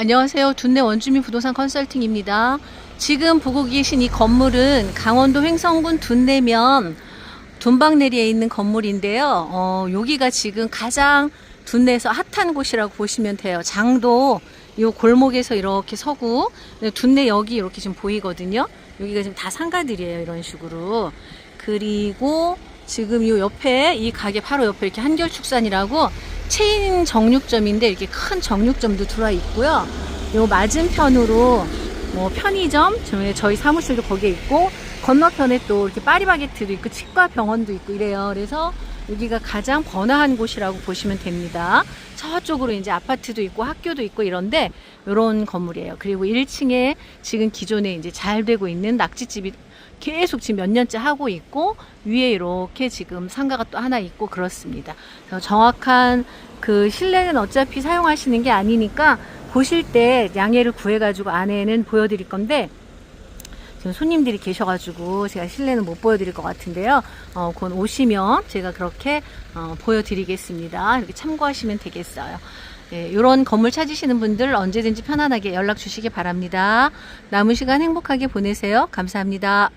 안녕하세요. 둔내 원주민 부동산 컨설팅입니다. 지금 보고 계신 이 건물은 강원도 횡성군 둔내면 둔방내리에 있는 건물인데요. 어, 여기가 지금 가장 둔내에서 핫한 곳이라고 보시면 돼요. 장도 이 골목에서 이렇게 서구 네, 둔내 여기 이렇게 지금 보이거든요. 여기가 지금 다 상가들이에요. 이런 식으로. 그리고 지금 이 옆에 이 가게 바로 옆에 이렇게 한결축산이라고 체인 정육점인데 이렇게 큰 정육점도 들어와 있고요. 요 맞은편으로 뭐 편의점, 저희- 사무실도 거기에 있고 건너편에 또 이렇게 파리바게트도 있고 치과 병원도 있고 이래요. 그래서 여기가 가장 번화한 곳이라고 보시면 됩니다. 저쪽으로 이제 아파트도 있고 학교도 있고 이런데 이런 건물이에요. 그리고 1층에 지금 기존에 이제 잘 되고 있는 낙지집이 계속 지금 몇 년째 하고 있고 위에 이렇게 지금 상가가 또 하나 있고 그렇습니다. 정확한 그 실내는 어차피 사용하시는 게 아니니까 보실 때 양해를 구해가지고 안에는 보여드릴 건데 지금 손님들이 계셔가지고 제가 실내는 못 보여드릴 것 같은데요. 어, 곧 오시면 제가 그렇게 어, 보여드리겠습니다. 이렇게 참고하시면 되겠어요. 네, 이런 건물 찾으시는 분들 언제든지 편안하게 연락 주시기 바랍니다. 남은 시간 행복하게 보내세요. 감사합니다.